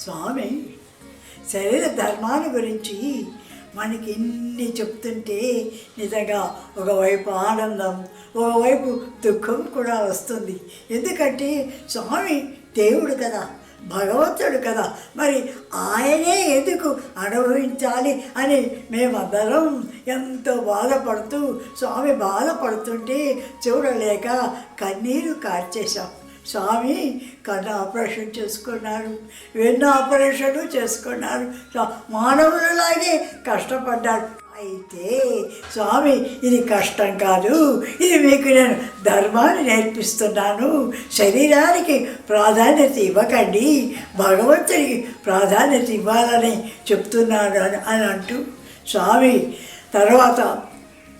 స్వామి శరీర ధర్మాల గురించి మనకి ఇన్ని చెప్తుంటే నిజంగా ఒకవైపు ఆనందం ఒకవైపు దుఃఖం కూడా వస్తుంది. ఎందుకంటే స్వామి దేవుడు కదా భగవంతుడు కదా మరి ఆయనే ఎందుకు అనుభవించాలి అని మేమందరం ఎంతో బాధపడుతూ స్వామి బాధపడుతుంటే చూడలేక కన్నీరు కార్చేశాం. స్వామి కన్ను ఆపరేషన్ చేసుకున్నారు వెన్ను ఆపరేషన్ చేసుకున్నారు. మానవులలాగే కష్టపడ్డారు. అయితే స్వామి ఇది కష్టం కాదు. ఇది మీకు నేను ధర్మాన్ని నేర్పిస్తున్నాను. శరీరానికి ప్రాధాన్యత ఇవ్వకండి. భగవంతుడికి ప్రాధాన్యత ఇవ్వాలని చెప్తున్నాను అని అని అంటూ స్వామి తర్వాత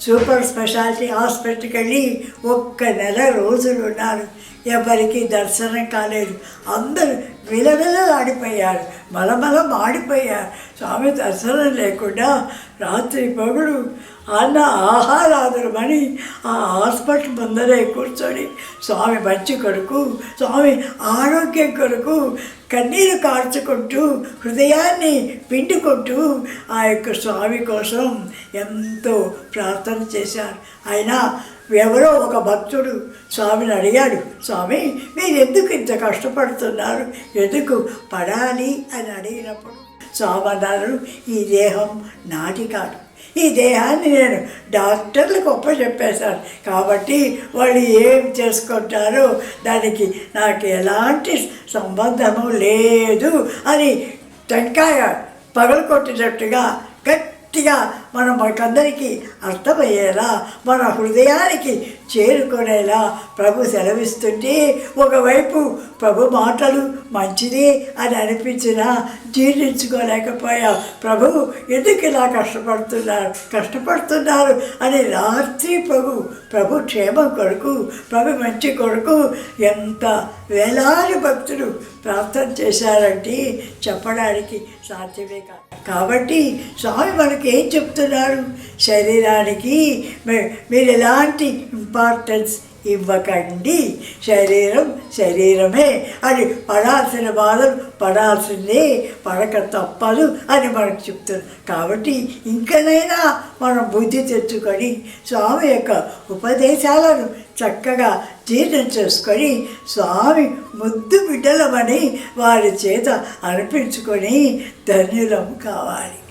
సూపర్ స్పెషాలిటీ హాస్పిటల్కి వెళ్ళి ఒక్క నెల రోజులు ఉన్నారు. ఎవరికి దర్శనం కాలేదు. అందరూ విలవిలలాడిపోయారు మలమల మాడిపోయారు. స్వామి దర్శనం లేకుండా రాత్రి పగుడు అన్న ఆహారాదులమని ఆ హాస్పిటల్ ముందరే కూర్చొని స్వామి మంచి కొరకు స్వామి ఆరోగ్యం కొరకు కన్నీరు కార్చుకుంటూ హృదయాన్ని పిండుకుంటూ ఆ యొక్క స్వామి కోసం ఎంతో ప్రార్థన చేశారు. అయినా ఎవరో ఒక భక్తుడు స్వామిని అడిగాడు స్వామి మీరు ఎందుకు ఇంత కష్టపడుతున్నారు? ఎందుకు పడాలి? అని అడిగినప్పుడు స్వామి అన్నారు ఈ దేహం నాటి కాదు. ఈ దేహాన్ని నేను డాక్టర్లకు ఒప్ప చెప్పేశాను కాబట్టి వాళ్ళు ఏం చేసుకుంటారో? దానికి నాకు ఎలాంటి సంబంధము లేదు అని టెంకాయ పగలకొట్టినట్టుగా గట్టిగా మనం మనకందరికీ అర్థమయ్యేలా మన హృదయానికి చేరుకునేలా ప్రభు సెలవిస్తుంటే ఒకవైపు ప్రభు మాటలు మంచిది అని అనిపించినా జీర్ణించుకోలేకపోయా. ప్రభు ఎందుకు ఇలా కష్టపడుతున్నారు? కష్టపడుతున్నారు అని రాత్రి ప్రభు ప్రభు క్షేమం కొరకు ప్రభు మంచి కొరకు ఎంత వేలాది భక్తులు ప్రార్థన చేశారంటే చెప్పడానికి సాధ్యమే కాదు కాబట్టి స్వామి మనకి ఏం చెప్తున్నారు? శరీరానికి మీ- మీరు ఎలాంటి ఇంపార్టెన్స్ ఇవ్వకండి. శరీరం శరీరమే అది పడాల్సిన బాధలు పడాల్సిందే పడక తప్పదు అని మనకు చెప్తారు. కాబట్టి ఇంకనైనా మనం బుద్ధి తెచ్చుకొని స్వామి యొక్క ఉపదేశాలను చక్కగా జీర్ణం చేసుకొని స్వామి ముద్దు బిడ్డలమని వారి చేత అనిపించుకొని ధన్యులం కావాలి.